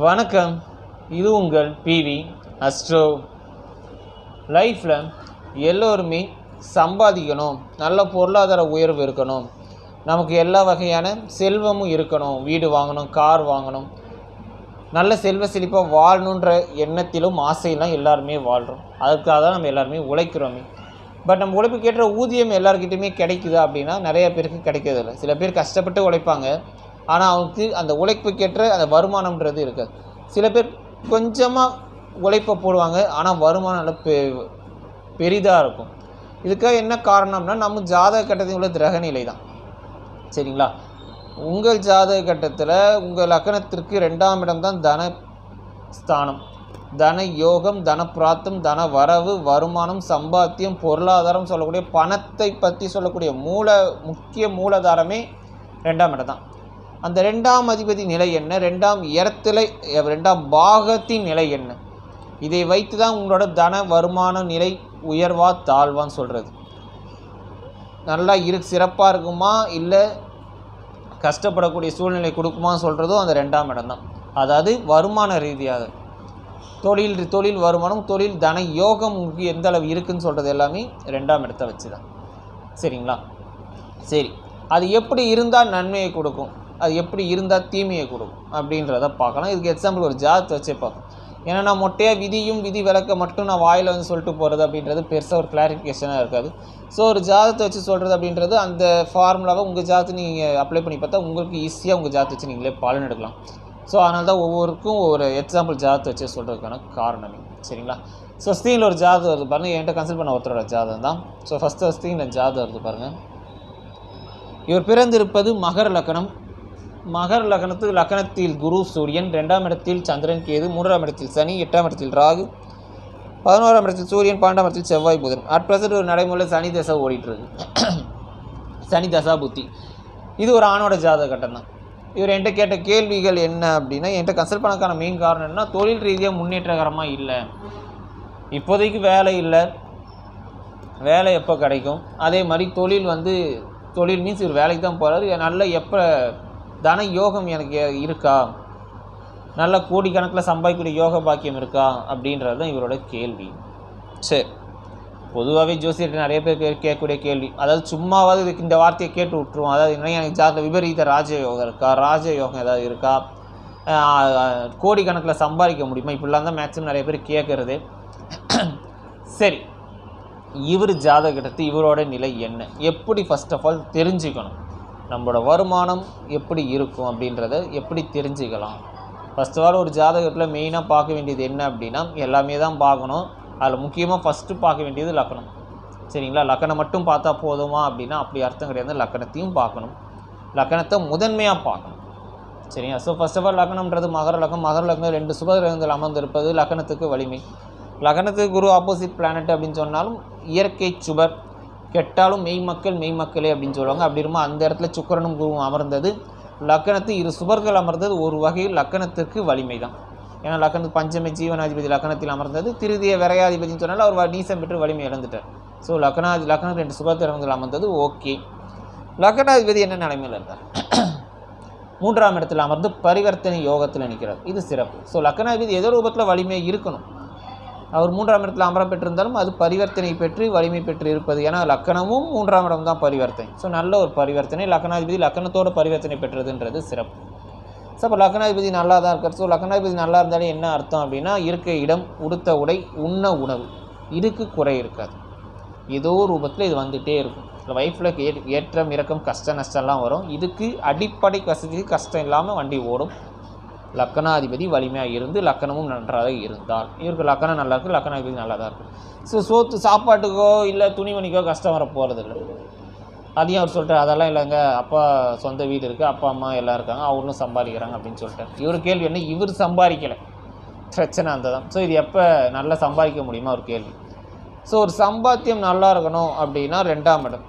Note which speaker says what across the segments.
Speaker 1: வணக்கம். இது உங்கள் பிவி அஸ்ட்ரோ. லைஃப்பில் எல்லோருமே சம்பாதிக்கணும். நல்ல பொருளாதார உயர்வு இருக்கணும். நமக்கு எல்லா வகையான செல்வமும் இருக்கணும். வீடு வாங்கணும் கார் வாங்கணும். நல்ல செல்வ செழிப்பாக வாழணுன்ற எண்ணத்திலும் ஆசையெல்லாம் எல்லாருமே வாழ்கிறோம் அதுக்காக தான் நம்ம எல்லாருமே உழைக்கிறோமே. பட் நம்ம உழைப்புக்கேற்ற ஊதியம் எல்லாருக்கிட்டையுமே கிடைக்குதா அப்படின்னா நிறைய பேருக்கு கிடைக்கிறதில்ல. சில பேர் கஷ்டப்பட்டு உழைப்பாங்க. ஆனால் அவனுக்கு அந்த உழைப்புக்கேற்ற அந்த வருமானம்ன்றது இருக்காது. சில பேர் கொஞ்சமாக உழைப்பை போடுவாங்க ஆனால் வருமானம் நல்லா பெ பெரிதாக இருக்கும். இதுக்காக என்ன காரணம்னா நம்ம ஜாதக கட்டத்தில் உள்ள கிரகநிலை தான் சரிங்களா? உங்கள் ஜாதக கட்டத்தில் உங்கள் லக்கணத்திற்கு ரெண்டாம் இடம் தான் தன ஸ்தானம். தன யோகம் தன பிராத்தம் தன வரவு வருமானம் சம்பாத்தியம் பொருளாதாரம் சொல்லக்கூடிய பணத்தை பற்றி சொல்லக்கூடிய மூல முக்கிய மூலாதாரமே ரெண்டாம் இடம் தான். அந்த ரெண்டாம் அதிபதி நிலை என்ன? ரெண்டாம் இடத்துல ரெண்டாம் பாகத்தின் நிலை என்ன? இதை வைத்து தான் உங்களோட தன வருமான நிலை உயர்வா தாழ்வான்னு சொல்கிறது நல்லா இரு சிறப்பாக இருக்குமா? இல்லை கஷ்டப்படக்கூடிய சூழ்நிலை கொடுக்குமான்னு சொல்கிறதும் அந்த ரெண்டாம் இடம் தான் அதாவது வருமான ரீதியாக. தொழில் தொழில் வருமானம் தொழில் தன யோகம் உங்களுக்கு எந்த அளவு இருக்குன்னு சொல்கிறது எல்லாமே ரெண்டாம் இடத்த வச்சு தான் சரிங்களா? சரி. அது எப்படி இருந்தால் நன்மையை கொடுக்கும்? அது எப்படி இருந்தால் தீமையை கொடுக்கும் அப்படின்றத பார்க்கலாம். இதுக்கு எக்ஸாம்பிள் ஒரு ஜாதத்தை வச்சே பார்க்கலாம் ஏன்னா நான் மொட்டையாக விதியும் விதி விளக்க மட்டும் நான் வாயில் வந்து சொல்லிட்டு போகிறது அப்படின்றது பெருசாக ஒரு கிளாரிஃபிகேஷனாக இருக்காது. ஸோ ஒரு ஜாதத்தை வச்சு சொல்கிறது அப்படின்றது அந்த ஃபார்முலாவை உங்கள் ஜாதத்தை நீங்கள் அப்ளை பண்ணி பார்த்தா உங்களுக்கு ஈஸியாக உங்கள் ஜாதத்தை வச்சு நீங்களே பலன் எடுக்கலாம். ஸோ அதனால தான் ஒவ்வொருக்கும் ஒரு எக்ஸாம்பிள் ஜாதத்தை வச்சு சொல்கிறதுக்கான காரணமே. சரிங்களா? ஸோ ஸ்க்ரீனில் ஒரு ஜாதகம் வருது பாருங்கள் என்கிட்ட கன்சல்ட் பண்ண ஒருத்தரோட ஜாதகம் தான். ஸோ ஃபஸ்ட்டு ஸ்க்ரீனில் ஜாதகம் வருது பாருங்கள் இவர் பிறந்திருப்பது மகர லக்கணம். மகர லக்னத்தில் குரு சூரியன் ரெண்டாம் இடத்தில் சந்திரன் கேது மூன்றாம் இடத்தில் சனி எட்டாம் இடத்தில் ராகு பதினோராம் இடத்தில் சூரியன் பன்னெண்டாம் இடத்தில் செவ்வாய் புதன். அட் ப்ரெசன்ட் ஒரு நடைமுறையில் சனி தசை ஓடிட்டுருக்கு. சனி தசா புத்தி. இது ஒரு ஆணோட ஜாதக கட்டம் தான். இவர் என்கிட்ட கேட்ட கேள்விகள் என்ன அப்படின்னா என்கிட்ட கன்சல்ட் பண்ணக்கான மெயின் காரணம் என்ன தொழில் ரீதியாக முன்னேற்றகரமாக இல்லை. இப்போதைக்கு வேலை இல்லை. வேலை எப்போ கிடைக்கும்? அதே மாதிரி தொழில் வந்து தொழில் மீன்ஸ் இவர் வேலைக்கு தான் போகிறாரு நல்ல எப்போ தன யோகம் எனக்கு இருக்கா? நல்ல கோடிக்கணக்கில் சம்பாதிக்கக்கூடிய யோக பாக்கியம் இருக்கா? அப்படின்றது தான் இவரோட கேள்வி. சரி பொதுவாகவே ஜோசியர்கிட்ட நிறைய பேர் கேட்கக்கூடிய கேள்வி. அதாவது சும்மாவது இதுக்கு இந்த வார்த்தையை கேட்டு விட்ருவோம் அதாவது இன்னும் எனக்கு ஜாதக விபரீத ராஜயோகம் இருக்கா? ராஜயோகம் ஏதாவது இருக்கா? கோடிக்கணக்கில் சம்பாதிக்க முடியுமா? இப்படிலாம் தான் மேக்ஸிமம் நிறைய பேர் கேட்குறது. சரி இவர் ஜாதகத்தை இவரோட நிலை என்ன? எப்படி ஃபஸ்ட் ஆஃப் ஆல் தெரிஞ்சுக்கணும். நம்மளோட வருமானம் எப்படி இருக்கும் அப்படின்றத எப்படி தெரிஞ்சுக்கலாம்? ஃபர்ஸ்ட் ஆஃப் ஆல் ஒரு ஜாதகத்தில் மெயினாக பார்க்க வேண்டியது என்ன அப்படின்னா எல்லாமே தான் பார்க்கணும். அதில் முக்கியமாக ஃபஸ்ட்டு பார்க்க வேண்டியது லக்கணம். சரிங்களா? லக்கணம் மட்டும் பார்த்தா போதுமா அப்படின்னா அப்படி அர்த்தம் கிடையாது. லக்கணத்தையும் பார்க்கணும். லக்கணத்தை முதன்மையாக பார்க்கணும். சரிங்களா ஸோ ஃபஸ்ட் ஆஃப் ஆல் லக்னம்ன்றது மகர லக்னம் மகர லக்னம் ரெண்டு சுபகிரகங்கள் அமர்ந்திருப்பது லக்னத்துக்கு வலிமை. லக்னத்துக்கு குரு ஆப்போசிட் பிளானட் அப்படின்னு சொன்னாலும் இயற்கை சுபர் கெட்டாலும் மெய்மக்கள் மெய்மக்களே அப்படின்னு சொல்லுவாங்க. அப்படி இருக்கும்போது அந்த இடத்துல சுக்கரனும் குருவும் அமர்ந்தது. லக்கணத்து இரு சுபர்கள் அமர்ந்தது. ஒரு வகையில் லக்கணத்திற்கு வலிமை தான் ஏன்னா லக்கணத்து பஞ்சமி ஜீவனாதிபதி லக்கணத்தில் அமர்ந்தது. திருதிய விரையாதிபதினு சொன்னாலும் அவர் நீசம் பெற்று வலிமை இழந்துட்டார். ஸோ லக்னாதி லக்னம் ரெண்டு சுபத்திரங்கள் அமர்ந்தது. ஓகே. லக்கணாதிபதி என்ன நிலைமையில் இருந்தார்? மூன்றாம் இடத்தில் அமர்ந்து பரிவர்த்தனை யோகத்தில் நிற்கிறார் இது சிறப்பு. ஸோ லக்கணாதிபதி ஏதோ ரூபத்தில் வலிமை இருக்கணும். அவர் மூன்றாம் இடத்தில் அமரம் பெற்றிருந்தாலும் அது பரிவர்த்தனை பெற்று வலிமை பெற்று இருப்பது ஏன்னா லக்கணமும் மூன்றாம் இடம் தான் பரிவர்த்தனை. ஸோ நல்ல ஒரு பரிவர்த்தனை. லக்கணாதிபதி லக்கணத்தோட பரிவர்த்தனை பெற்றதுன்றது சிறப்பு. ஸோ அப்போ லக்கணாதிபதி நல்லா தான் இருக்கார். ஸோ லக்கணாதிபதி நல்லா இருந்தாலே என்ன அர்த்தம் அப்படின்னா இருக்க இடம் உடுத்த உடை உண்ண உணவு. இதுக்கு குறை இருக்காது. ஏதோ ரூபத்தில் இது வந்துகிட்டே இருக்கும். லைஃப்பில் ஏற்றம் இறக்கம் கஷ்ட நஷ்டம்லாம் வரும். இதுக்கு அடிப்படை வசதிக்கு கஷ்டம் இல்லாமல் வண்டி ஓடும். லக்கணாதிபதி வலிமையாக இருந்து லக்கணமும் நன்றாக இருந்தால் இவருக்கு லக்கணம் நல்லா இருக்குது லக்கணாதிபதி நல்லா தான் இருக்குது ஸோ சோத்து சாப்பாட்டுக்கோ இல்லை துணிமணிக்கோ கஷ்டம் வர போகிறதில்ல அதையும் அவர் சொல்லிட்டார் அதெல்லாம் இல்லைங்க அப்பா சொந்த வீடு இருக்குது அப்பா அம்மா எல்லாம் இருக்காங்க அவங்களும் சம்பாதிக்கிறாங்க அப்படின்னு சொல்லிட்டார். இவர் கேள்வி என்ன? இவர் சம்பாதிக்கலை. பிரச்சனை அந்த தான். ஸோ இது எப்போ நல்லா சம்பாதிக்க முடியுமா? ஒரு கேள்வி. ஸோ ஒரு சம்பாத்தியம் நல்லா இருக்கணும் அப்படின்னா ரெண்டாம் இடம்.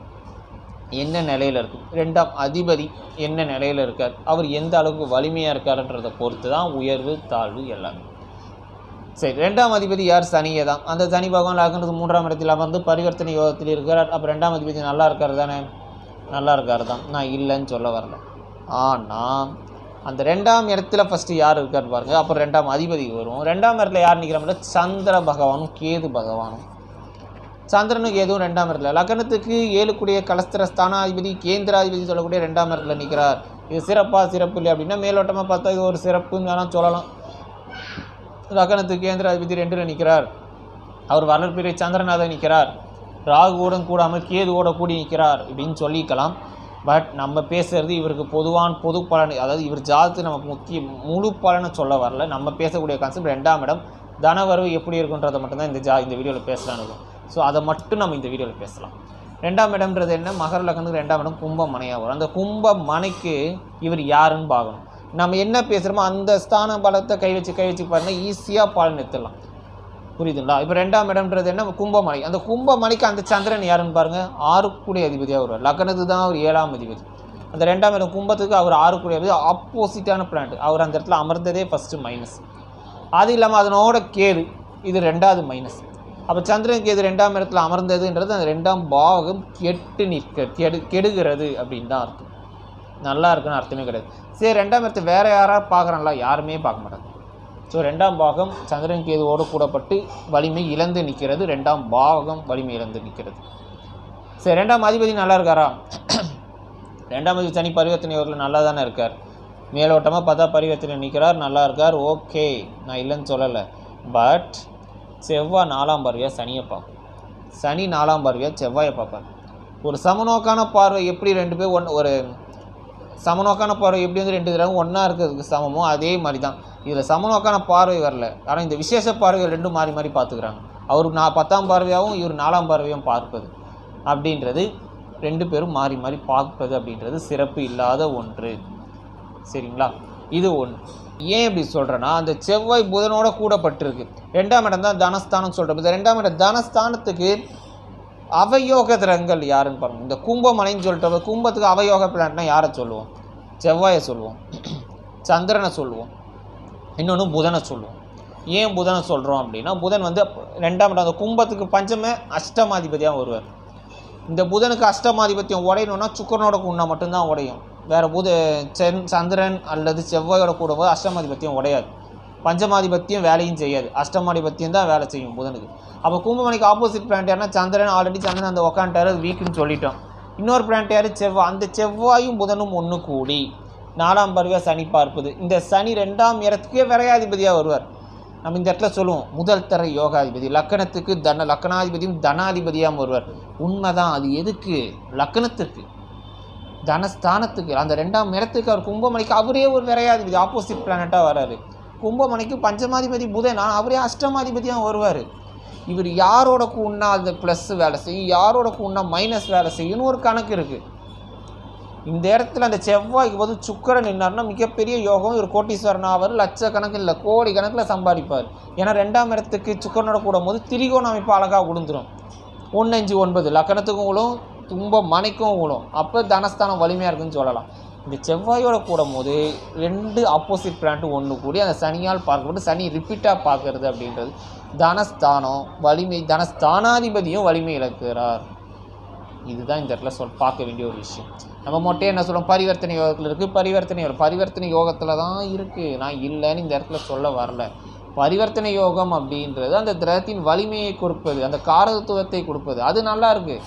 Speaker 1: என்ன நிலையில் இருக்கும் ரெண்டாம் அதிபதி என்ன நிலையில் இருக்கார்? அவர் எந்த அளவுக்கு வலிமையாக இருக்காருன்றதை பொறுத்து தான் உயர்வு தாழ்வு எல்லாமே. சரி ரெண்டாம் அதிபதி யார்? சனியை தான். அந்த சனி பகவான் லக்னத்துக்கு மூன்றாம் இடத்தில் அமர்ந்து பரிவர்த்தனை யோகத்தில் இருக்கிறார். அப்போ ரெண்டாம் அதிபதி நல்லா இருக்கார் தானே? நல்லா இருக்கார் தான். நான் இல்லைன்னு சொல்ல வரல. ஆனால் அந்த ரெண்டாம் இடத்துல ஃபஸ்ட்டு யார் இருக்கார் பாருங்கள் அப்புறம் ரெண்டாம் அதிபதி வரும். ரெண்டாம் இடத்துல யார் நிற்கிறாங்க சந்திர பகவானும் கேது பகவானும். சந்திரனுக்கு எதுவும் ரெண்டாம் இடத்துல லக்னத்துக்கு ஏழுக்குடைய கலஸ்திர ஸ்தானாதிபதி கேந்திராதிபதி சொல்லக்கூடிய ரெண்டாம் இடத்துல நிற்கிறார் இது சிறப்பாக சிறப்பு இல்லை அப்படின்னா மேலோட்டமாக பார்த்தா இது ஒரு சிறப்புன்னு வேணால் சொல்லலாம். லக்னத்துக்கு கேந்திராதிபதி ரெண்டில் நிற்கிறார் அவர் வளர்ப்பிறை சந்திரநாதன் நிற்கிறார் ராகுவுடன் கூடாமல் கேதுவோட கூடி நிற்கிறார் இப்படின்னு சொல்லிக்கலாம் பட் நம்ம பேசுறது இவருக்கு பொதுவான பொது பலன். அதாவது இவர் ஜாதத்து நமக்கு முக்கிய முழு பலனை சொல்ல வரல. நம்ம பேசக்கூடிய கான்செப்ட் ரெண்டாம் இடம். தனவரவு எப்படி இருக்குன்றதை மட்டும்தான் இந்த ஜா இந்த வீடியோவில் பேசலான்னு இருக்கும். ஸோ அதை மட்டும் நம்ம இந்த வீடியோவில் பேசலாம். ரெண்டாம் இடம்ன்றது என்ன? மகர லக்னத்துக்கு ரெண்டாம் இடம் கும்ப மனையாக வரும் அந்த கும்ப மனைக்கு இவர் யாருன்னு பார்க்கணும். நம்ம என்ன பேசுகிறோமோ அந்த ஸ்தான பலத்தை கை வச்சு கை வச்சு பாருங்க ஈஸியாக பால் நிறுத்தலாம் புரியுதுங்களா? இப்போ ரெண்டாம் இடம்ன்றது என்ன? கும்பமலை அந்த கும்பமலைக்கு அந்த சந்திரன் யாருன்னு பாருங்க? ஆறுக்குடி அதிபதியாக வருவார். லக்னத்துக்கு தான் அவர் ஏழாம் அதிபதி. அந்த ரெண்டாம் இடம் கும்பத்துக்கு அவர் ஆறுக்குடி அதிபதி. ஆப்போசிட்டான பிளான்ட் அவர் அந்த இடத்துல அமர்ந்ததே ஃபஸ்ட்டு மைனஸ் அது இல்லாமல் அதனோட கேது இது ரெண்டாவது மைனஸ் அப்போ சந்திரன் கேது ரெண்டாம் இடத்துல அமர்ந்ததுன்றது அந்த ரெண்டாம் பாகம் கெட்டு நிற்க கெடு கெடுகிறது அப்படின்னு தான் அர்த்தம். நல்லா இருக்குன்னு அர்த்தமே கிடையாது. சரி ரெண்டாம் இடத்தை வேறு யாராக பார்க்குறாங்களா? யாருமே பார்க்க மாட்டாங்க. ஸோ ரெண்டாம் பாகம் சந்திரன் கேதுவோடு கூடப்பட்டு வலிமை இழந்து நிற்கிறது. ரெண்டாம் பாகம் வலிமை இழந்து நிற்கிறது. சரி ரெண்டாம் அதிபதி நல்லா இருக்காரா? ரெண்டாம் அதிபதி சனி பரிவர்த்தனை நல்லா தானே இருக்கார். மேலோட்டமாக பார்த்தா பரிவர்த்தனை நிற்கிறார் நல்லா இருக்கார். ஓகே நான் இல்லைன்னு சொல்லலை. பட் செவ்வாய் நாலாம் பார்வையாக சனியை பார்க்கும் சனி நாலாம் பார்வையாக செவ்வாயை பார்ப்பார். ஒரு சமநோக்கான பார்வை எப்படி ரெண்டு பேர் ஒன் ஒரு சமநோக்கான பார்வை எப்படி வந்து ரெண்டு தடவை ஒன்றா இருக்கிறதுக்கு சமமோ அதே மாதிரி தான் இதில் சமநோக்கான பார்வை வரல. ஆனால் இந்த விசேஷ பார்வைகள் ரெண்டும் மாறி மாறி பார்த்துக்கிறாங்க. அவர் நான் பத்தாம் பார்வையாகவும் இவர் நாலாம் பார்வையும் பார்ப்பது அப்படின்றது ரெண்டு பேரும் மாறி மாறி பார்ப்பது அப்படின்றது சிறப்பு இல்லாத ஒன்று. சரிங்களா? இது ஒன்று. ஏன் இப்படி சொல்கிறேன்னா அந்த செவ்வாய் புதனோட கூடப்பட்டிருக்கு. ரெண்டாம் இடம் தான் தனஸ்தானம் சொல்கிறோம் இந்த ரெண்டாம் இடம் தனஸ்தானத்துக்கு அவயோக கிரகங்கள் யாருன்னு பாருங்கள் இந்த கும்பமலைன்னு சொல்லிட்டு கும்பத்துக்கு அவயோக பிளான்ட்னா யாரை சொல்லுவோம்? செவ்வாயை சொல்லுவோம். சந்திரனை சொல்லுவோம். இன்னொன்று புதனை சொல்லுவோம். ஏன் புதனை சொல்கிறோம் அப்படின்னா புதன் வந்து ரெண்டாம் இடம் அந்த கும்பத்துக்கு பஞ்சமே அஷ்டமாதிபதியாக வருவார். இந்த புதனுக்கு அஷ்டமாதிபத்தியம் உடையணும்னா சுக்கரனோட கூண்ணா மட்டும்தான் உடையும். வேறு புது சென் சந்திரன் அல்லது செவ்வாயோட கூட போது அஷ்டமாதிபத்தியம் உடையாது. பஞ்சமாதிபத்தியம் வேலையும் செய்யாது. அஷ்டமாதிபத்தியம் தான் வேலை செய்யும் புதனுக்கு. அப்போ கும்பமணிக்கு ஆப்போசிட் பிளான்ட் யாருன்னா சந்திரன் ஆல்ரெடி சந்திரன் அந்த உக்காண்டாரு வீக்குன்னு சொல்லிட்டோம். இன்னொரு பிளான்ட் யார்? செவ்வாய் அந்த செவ்வாயும் புதனும் ஒன்று கூடி. நாலாம் பருவ சனி பார்ப்பது. இந்த சனி ரெண்டாம் இடத்துக்கே விரையாதிபதியாக வருவார். நம்ம இந்த இடத்துல சொல்லுவோம் முதல் தர யோகாதிபதி. லக்கணத்துக்கு தன லக்கணாதிபதியும் தனாதிபதியாக வருவார். உண்மைதான் அது எதுக்கு? லக்கணத்திற்கு. தனஸ்தானத்துக்கு அந்த ரெண்டாம் இடத்துக்கு அவர் கும்பமணிக்கு அவரே ஒரு விரையாதிபதி ஆப்போசிட் பிளானட்டாக வராரு. கும்பமணிக்கு பஞ்சமாதிபதி புதனா அவரே அஷ்டமாதிபதியாக வருவார். இவர் யாரோட கூண்ணா அந்த ப்ளஸ் வேலை செய்யும் யாரோட கூண்ணா மைனஸ் வேலை செய்யும்னு ஒரு கணக்கு இருக்குது இந்த இடத்துல அந்த செவ்வாய்க்கு போது சுக்கரன் நின்னார்னா மிகப்பெரிய யோகம் இவர் கோட்டீஸ்வரன் ஆவார் லட்சக்கணக்கில் இல்லை கோடி கணக்கில் சம்பாதிப்பார். ஏன்னா ரெண்டாம் இடத்துக்கு சுக்கரனோட கூடும் போது திரிகோண அமைப்பு அழகாக விழுந்துரும் ஒன்று அஞ்சு ஒன்பது லக்கணத்துக்கும் விழும் தும்ப மனைக்கும் விழும் அப்போ தனஸ்தானம் வலிமையாக இருக்குன்னு சொல்லலாம். இந்த செவ்வாயோட கூடும் போது ரெண்டு ஆப்போசிட் பிளான்ட் ஒன்று கூடி அந்த சனியால் பார்க்கப்பட்டு சனி ரிப்பீட்டாக பார்க்கறது அப்படின்றது. தனஸ்தானம் வலிமை தனஸ்தானாதிபதியும் வலிமை இழக்கிறார். இதுதான் இந்த இடத்துல சொல் பார்க்க வேண்டிய ஒரு விஷயம். நம்ம மொட்டையே என்ன சொல்கிறோம் பரிவர்த்தனை யோகத்தில் இருக்குது பரிவர்த்தனை யோகம் பரிவர்த்தனை யோகத்தில் தான் இருக்குது நான் இல்லைன்னு இந்த இடத்துல சொல்ல வரல. பரிவர்த்தனை யோகம் அப்படின்றது அந்த திரத்தின் வலிமையை கொடுப்பது அந்த காரத்துவத்தை கொடுப்பது. அது நல்லா இருக்குது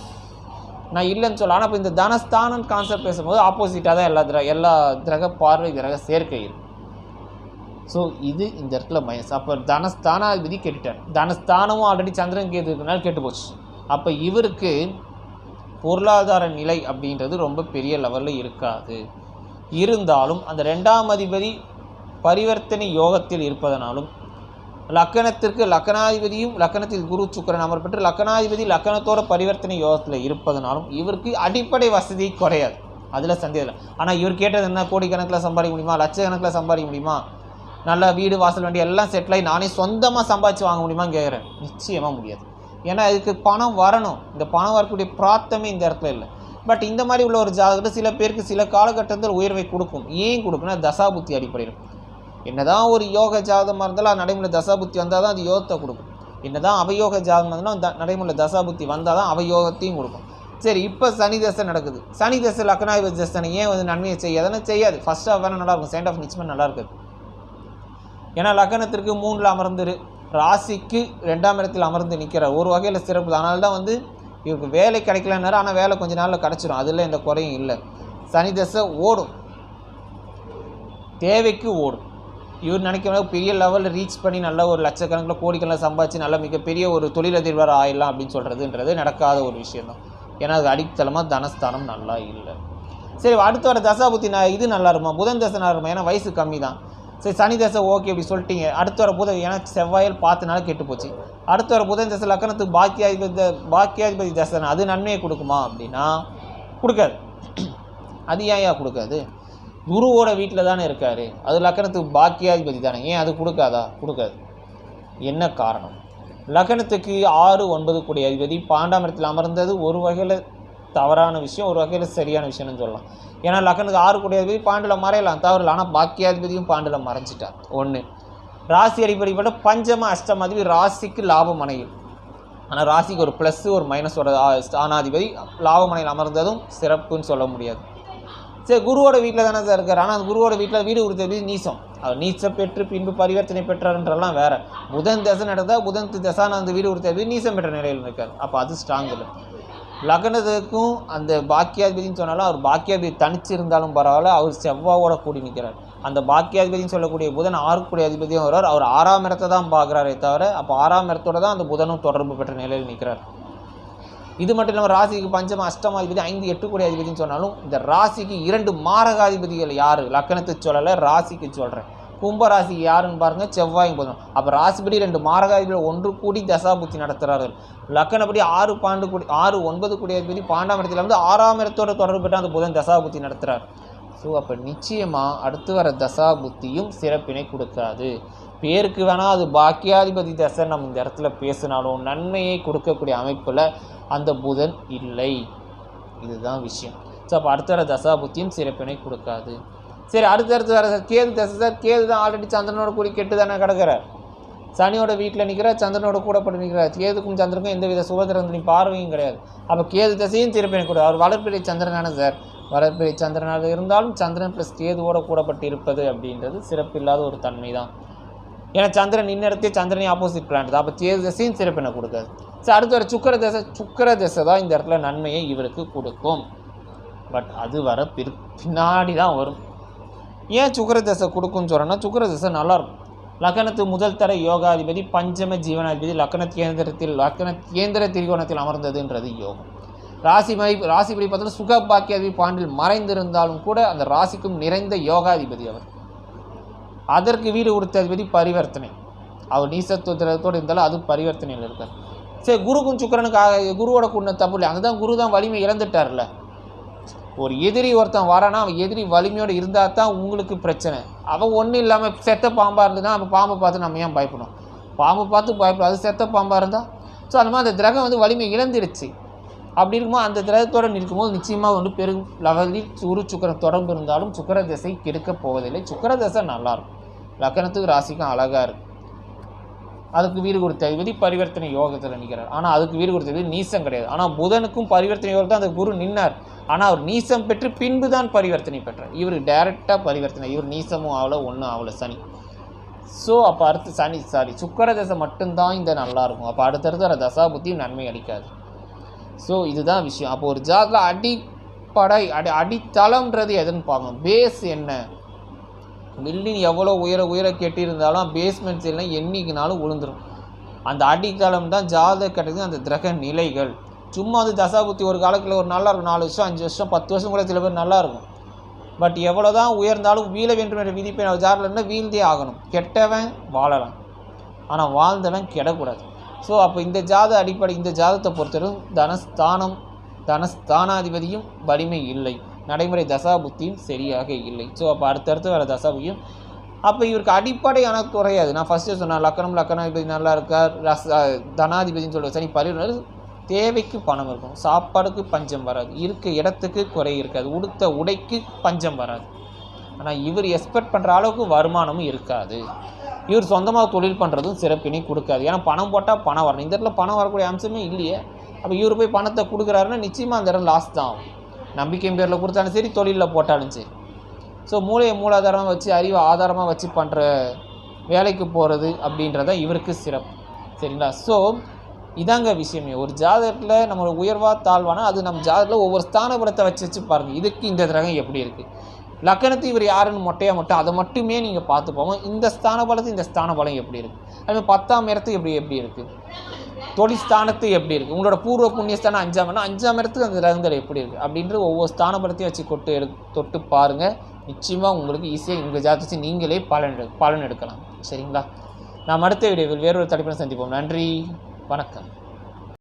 Speaker 1: நான் இல்லைன்னு சொல்ல ஆனால் இப்போ இந்த தனஸ்தானம் கான்செப்ட் பேசும்போது ஆப்போசிட்டாக தான் எல்லா திரக எல்லா கிரக பார்வை கிரக சேர்க்கை இருக்கு. ஸோ இது இந்த இடத்துல மைனஸ் அப்போ தனஸ்தானாதிபதி கேட்டுட்டார். தனஸ்தானமும் ஆல்ரெடி சந்திரன் கேது இருக்கனால கெட்டு போச்சு. அப்போ இவருக்கு பொருளாதார நிலை அப்படின்றது ரொம்ப பெரிய லெவலில் இருக்காது. இருந்தாலும் அந்த ரெண்டாம் அதிபதி பரிவர்த்தனை யோகத்தில் இருப்பதனாலும் லக்கணத்திற்கு லக்கணாதிபதியும் லக்கணத்தில் குரு சுக்கரன் அமர் பெற்று லக்கணாதிபதி லக்கணத்தோட பரிவர்த்தனை யோகத்தில் இருப்பதனாலும் இவருக்கு அடிப்படை வசதி குறையாது. அதில் சந்தேகம் இல்லை. ஆனால் இவர் கேட்டது என்ன? கோடிக்கணக்கில் சம்பாதிக்க முடியுமா? லட்சக்கணக்கில் சம்பாதிக்க முடியுமா? நல்ல வீடு வாசல் வண்டி எல்லாம் செட்டில் ஆகி நானே சொந்தமாக சம்பாதிச்சு வாங்க முடியுமான்னு கேட்குறேன் நிச்சயமாக முடியாது. ஏன்னா இதுக்கு பணம் வரணும். இந்த பணம் வரக்கூடிய பிராத்தமே இந்த இடத்துல இல்லை. பட் இந்த மாதிரி உள்ள ஒரு ஜாதகத்தில் சில பேருக்கு சில காலகட்டத்தில் உயர்வை கொடுக்கும். ஏன் கொடுக்குன்னா தசாபுத்தி அடிப்படையில். என்னதான் ஒரு யோக ஜாதகமாக இருந்தாலும் அது நடைமுறை தசாபுத்தி வந்தால் தான் அது யோகத்தை கொடுக்கும். என்னதான் அவயோக ஜாதகம் இருந்தாலும் த நடைமுறை தசாபுத்தி வந்தால் தான் அவயோகத்தையும் கொடுக்கும். சரி இப்போ சனி தசை நடக்குது. சனி தசை லக்னாதிபதி தசனை ஏன் வந்து நன்மையை செய்யாதுன்னா செய்யாது. ஃபர்ஸ்ட் ஆஃப் வேணால் நல்லா இருக்கும். செகண்ட் ஆஃப் நிச்சயமாக நல்லா இருக்குது. ஏன்னா லக்னத்திற்கு மூணில் அமர்ந்துரு. ராசிக்கு ரெண்டாம் இடத்தில் அமர்ந்து நிற்கிறார் ஒரு வகையில் சிறப்பு அதனால தான் வந்து இவருக்கு வேலை கிடைக்கலன்னாரு ஆனால் வேலை கொஞ்ச நாளில் கிடச்சிரும். அதில் எந்த குறையும் இல்லை. சனி தசை ஓடும். தேவைக்கு ஓடும். இவர் நினைக்கிறவங்க பெரிய லெவலில் ரீச் பண்ணி நல்ல ஒரு லட்சக்கணக்கில் கோடிக்கெல்லாம் சம்பாதிச்சு நல்ல மிகப்பெரிய ஒரு தொழிலதிபர் ஆயிடலாம் அப்படின்னு சொல்கிறதுன்றது நடக்காத ஒரு விஷயந்தான் ஏன்னா அது அடித்தளமாக தனஸ்தானம் நல்லா இல்லை. சரி அடுத்து வர தசாபுத்தி நான் இது நல்லா இருக்குமா? புதன் தசை நல்லா இருக்குமா? ஏன்னா வயசு கம்மி தான் சரி சனி தசை ஓகே அப்படி சொல்லிட்டீங்க. அடுத்த வர புதன் ஏன்னா செவ்வாயில் பார்த்தனால கெட்டு போச்சு. அடுத்த வர புதன் தசை லக்கணத்துக்கு பாக்கியாதிபதி பாக்கியாதிபதி தசை அது நன்மையை கொடுக்குமா அப்படின்னா கொடுக்காது. அது ஏன் கொடுக்காது? குருவோட வீட்டில் தானே இருக்காரு. அது லக்கணத்துக்கு பாக்கியாதிபதி தானே. ஏன் அது கொடுக்காதா? கொடுக்காது. என்ன காரணம்? லக்னத்துக்கு ஆறு ஒன்பது கூடிய அதிபதி. பாண்டாமரத்தில் அமர்ந்தது ஒரு வகையில் தவறான விஷயம் ஒரு வகையில் சரியான விஷயம்னு சொல்லலாம். ஏன்னா லக்னத்துக்கு ஆறு கூடிய அதிபதி பாண்டில் மறையலாம். தவறில்லை ஆனால் பாக்கியாதிபதியும் பாண்டில் மறைஞ்சிட்டார். ஒன்று ராசி அடிப்படைப்பட்ட பஞ்சம அஷ்டம் அதிபதி ராசிக்கு லாபம் அணையும் ஆனால் ராசிக்கு ஒரு ப்ளஸ் ஒரு மைனஸோட ஸ்தானாதிபதி லாபமனையில் அமர்ந்ததும் சிறப்புன்னு சொல்ல முடியாது. சரி குருவோட வீட்டில் தானே சார் இருக்கார். ஆனால் அந்த குருவோட வீட்டில் வீடு கொடுத்தது நீசம்? அவர் நீச்சம் பெற்று பின்பு பரிவர்த்தனை பெற்றார்ன்றெல்லாம் வேறு. புதன் தசை நடந்தால் புதன் தசான அந்த வீடு கொடுத்தது நீசம் பெற்ற நிலையில் இருக்கார். அப்போ அது ஸ்ட்ராங் இல்லை. லக்னத்துக்கும் அந்த பாக்கியாதிபதினு சொன்னாலும் அவர் பாக்கியாதிபதி தனிச்சு இருந்தாலும் பரவாயில்ல அவர் செவ்வாவோட கூடி நிற்கிறார். அந்த பாக்கியாதிபதினு சொல்லக்கூடிய புதன் ஆறுக்குடைய அதிபதியும் வர்றார் அவர் ஆறாம் இடத்தை தான் பார்க்குறாரே தவிர அப்போ ஆறாம் இடத்தோட தான் அந்த புதனும் தொடர்பு பெற்ற நிலையில் நிற்கிறார். இது மட்டும் இல்லாமல் ராசிக்கு பஞ்சம அஷ்டமாதிபதி ஐந்து எட்டு கோடி அதிபதினு சொன்னாலும் இந்த ராசிக்கு இரண்டு மாரகாதிபதிகள் யார்? லக்கணத்துக்கு சொல்லலை ராசிக்கு சொல்கிறேன் கும்பராசிக்கு யாருன்னு பாருங்க செவ்வாயும் போதும் அப்போ ராசிபடி ரெண்டு மாரகாதிபதிகள் ஒன்று கூடி தசாபுத்தி நடத்துகிறார்கள் லக்கணப்படி ஆறு பாண்டு கூடி ஆறு ஒன்பது கோடி அதிபதி பாண்டாம் இடத்துல வந்து ஆறாம் இடத்தோட தொடர்பு பெற்று அந்த புதன் தசாபுத்தி நடத்துகிறார் ஸோ அப்போ நிச்சயமாக அடுத்து வர தசாபுத்தியும் சிறப்பினை கொடுக்காது. பேருக்கு வேணால் அது பாக்கியாதிபதி தசை நம்ம இந்த இடத்துல பேசினாலும் நன்மையை கொடுக்கக்கூடிய அமைப்பில் அந்த புதன் இல்லை. இதுதான் விஷயம். ஸோ அப்போ அடுத்த தசா தசாபுத்தியும் சிறப்பினை கொடுக்காது. சரி அடுத்தடுத்து வர கேது தசை சார் கேது தான் ஆல்ரெடி சந்திரனோட கூடி கெட்டு தானே கிடக்கிறார். சனியோட வீட்டில் நிற்கிறார் சந்திரனோட கூட பட்டு நிற்கிறார் கேதுக்கும் சந்திரனுக்கும் எந்த வித சுபதிரந்தனி பார்வையும் கிடையாது. அப்போ கேது தசையும் சிறப்பினை கூட அவர் வளர்ப்பிறை சந்திரனான சார். வளர்ப்பிறை சந்திரனாக இருந்தாலும் சந்திரன் ப்ளஸ் கேதுவோட கூடப்பட்டு இருப்பது அப்படின்றது சிறப்பில்லாத ஒரு தன்மை தான் ஏன்னா சந்திரன் இன்னிடத்தே சந்திரனே ஆப்போசிட் பிளான்ட் தான். அப்போ கேது தசையும் சிறப்பினை கொடுக்காது. ஸோ அடுத்து வர சுக்கர தசை சுக்கர தசை தான் இந்த இடத்துல நன்மையை இவருக்கு கொடுக்கும். பட் அது வர பிற் பின்னாடி தான் வரும். ஏன் சுக்கர தசை கொடுக்கும்னு சொல்கிறேன்னா சுக்கர தசை நல்லாயிருக்கும். லக்கணத்து முதல் தர யோகாதிபதி பஞ்சம ஜீவனாதிபதி லக்கண கேந்திரத்தில் லக்கண கேந்திர திரிகோணத்தில் அமர்ந்ததுன்றது யோகம். ராசி மதி ராசிப்படி பார்த்தோன்னா சுக பாக்கியாதிபதி பாண்டில் மறைந்திருந்தாலும் கூட அந்த ராசிக்கும் நிறைந்த யோகாதிபதி அவர். அதற்கு வீடு கொடுத்த அதிபதி பரிவர்த்தனை. அவர் நீசத்துவத்தோடு இருந்தாலும் அது பரிவர்த்தனையில் இருக்கார். சரி குருக்கும் சுக்கரனுக்கு குருவோட கூடின தப்பு இல்லை அதுதான் குரு தான் வலிமை இழந்துட்டார்ல. ஒரு எதிரி ஒருத்தன் வரானா அவன் எதிரி வலிமையோடு இருந்தால் தான் உங்களுக்கு பிரச்சனை. அவன் ஒன்றும் இல்லாமல் செத்த பாம்பாக இருந்ததுன்னா அப்போ பாம்பை பார்த்து நம்ம ஏன் பயப்படும் பாம்பை பார்த்து பயப்படும் அது செத்த பாம்பாக இருந்தால் ஸோ அந்த மாதிரி அந்த கிரகம் வந்து வலிமை இழந்துருச்சு. அப்படி இருக்கும்போது அந்த கிரகத்தோடு நிற்கும்போது நிச்சயமாக வந்து பெரும் லெவலில் சுரு சுக்கரம் தொடர்பு இருந்தாலும் சுக்கர திசை கெடுக்கப் போவதில்லை. சுக்கர திசை நல்லாயிருக்கும் லக்கணத்துக்கு ராசிக்கும் அழகாக இருக்குது அதுக்கு வீடு கொடுத்த அதிபதி பரிவர்த்தனை யோகத்தில் நிற்கிறார் ஆனால் அதுக்கு வீடு கொடுத்த அதிபதி நீசம் கிடையாது. ஆனால் புதனுக்கும் பரிவர்த்தனை யோகம் தான் அந்த குரு நின்னார். ஆனால் அவர் நீசம் பெற்று பின்பு தான் பரிவர்த்தனை பெற்றார். இவர் டைரெக்டாக பரிவர்த்தனை. இவர் நீசமும் ஆகல ஒன்றும் ஆகல சனி. ஸோ அப்போ அடுத்து சனி சாரி சுக்கர தசை மட்டும்தான் இந்த நல்லாயிருக்கும் அப்போ அடுத்தடுத்து வர தசா புத்தியும் நன்மை அளிக்காது. ஸோ இதுதான் விஷயம். அப்போ ஒரு ஜாதத்தில் அடிப்படை அடி அடித்தளம்ன்றது எதுன்னு பார்க்கணும். பேஸ் என்ன? பில்டிங் எவ்வளோ உயர உயர கெட்டியிருந்தாலும் பேஸ்மெண்ட்ஸ் எல்லாம் என்னைக்குனாலும் விழுந்துடும் அந்த அடித்தளம் தான் ஜாதக கட்டத்துக்கு அந்த கிரக நிலைகள். சும்மா அது தசாபுத்தி ஒரு காலத்தில் ஒரு நல்லா இருக்கும். நாலு வருஷம் அஞ்சு வருஷம் பத்து வருஷம் கூட சில பேர் நல்லா இருக்கும். பட் எவ்வளோ தான் உயர்ந்தாலும் வீழ வேண்டும் என்ற விதிப்பை ஜாரில் இருந்தால் வீழ்ந்தே ஆகணும். கெட்டவன் வாழலாம். ஆனால் வாழ்ந்தவன் கெடக்கூடாது. ஸோ அப்போ இந்த ஜாத அடிப்படை இந்த ஜாதத்தை பொறுத்தவரைக்கும் தனஸ்தானம் தனஸ்தானாதிபதியும் வலிமை இல்லை. நடைமுறை தசாபுத்தியும் சரியாக இல்லை. ஸோ அப்போ அடுத்தடுத்து வேறு தசாபுத்தியும் அப்போ இவருக்கு அடிப்படையான குறையாது நான் ஃபஸ்ட்டு சொன்னேன் லக்கணம் லக்கணாதிபதி நல்லா இருக்கார் ரச தனாதிபதினு சொல்லுவேன் சரி பரிவு தேவைக்கு பணம் இருக்கும். சாப்பாடுக்கு பஞ்சம் வராது. இருக்க இடத்துக்கு குறை இருக்காது. உடுத்த உடைக்கு பஞ்சம் வராது. ஆனால் இவர் எக்ஸ்பெக்ட் பண்ணுற அளவுக்கு வருமானமும் இருக்காது. இவர் சொந்தமாக தொழில் பண்ணுறதும் சிறப்பினை கொடுக்காது. ஏன்னா பணம் போட்டால் பணம் வரணும். இந்த இடத்துல பணம் வரக்கூடிய அம்சமே இல்லையே. அப்போ இவர் போய் பணத்தை கொடுக்குறாருன்னா நிச்சயமாக அந்த இடம் லாஸ் தான். ஆகும் நம்பிக்கையின் பேரில் கொடுத்தாலும் சரி தொழிலில் போட்டாலும் சரி. ஸோ மூளையை மூலாதாரமாக வச்சு அறிவை ஆதாரமாக வச்சு பண்ணுற வேலைக்கு போகிறது அப்படின்றத இவருக்கு சிறப்பு. சரிங்களா? ஸோ இதாங்க விஷயமே. ஒரு ஜாதகத்தில் நம்ம உயர்வாக தாழ்வானா அது நம்ம ஜாதகத்தில் ஒவ்வொரு ஸ்தானபுரத்தை வச்சு வச்சு பாருங்கள் இதுக்கு இந்த கிரகம் எப்படி இருக்குது லக்கணத்து இவர் யாருன்னு மொட்டையாக மட்டும் அதை மட்டுமே நீங்கள் பார்த்து போவோம் இந்த ஸ்தான பலத்து இந்த ஸ்தான பலம் எப்படி இருக்குது அதுமாதிரி பத்தாம் இடத்து எப்படி எப்படி இருக்குது தொழில் ஸ்தானத்து எப்படி இருக்குது உங்களோட பூர்வ புண்ணியஸ்தானம் அஞ்சாம் இடம். அஞ்சாம் இடத்துக்கு அந்த ரகங்கள் எப்படி இருக்குது அப்படின்ற ஒவ்வொரு ஸ்தான பலத்தையும் வச்சு கொட்டு எடு தொட்டு பாருங்கள் நிச்சயமாக உங்களுக்கு ஈஸியாக உங்கள் ஜாதகத்தை நீங்களே பலன் எடு பலன் எடுக்கலாம். சரிங்களா? நாம் அடுத்த வீடியோவில் வேறொரு தலைப்பில் சந்திப்போம். நன்றி. வணக்கம்.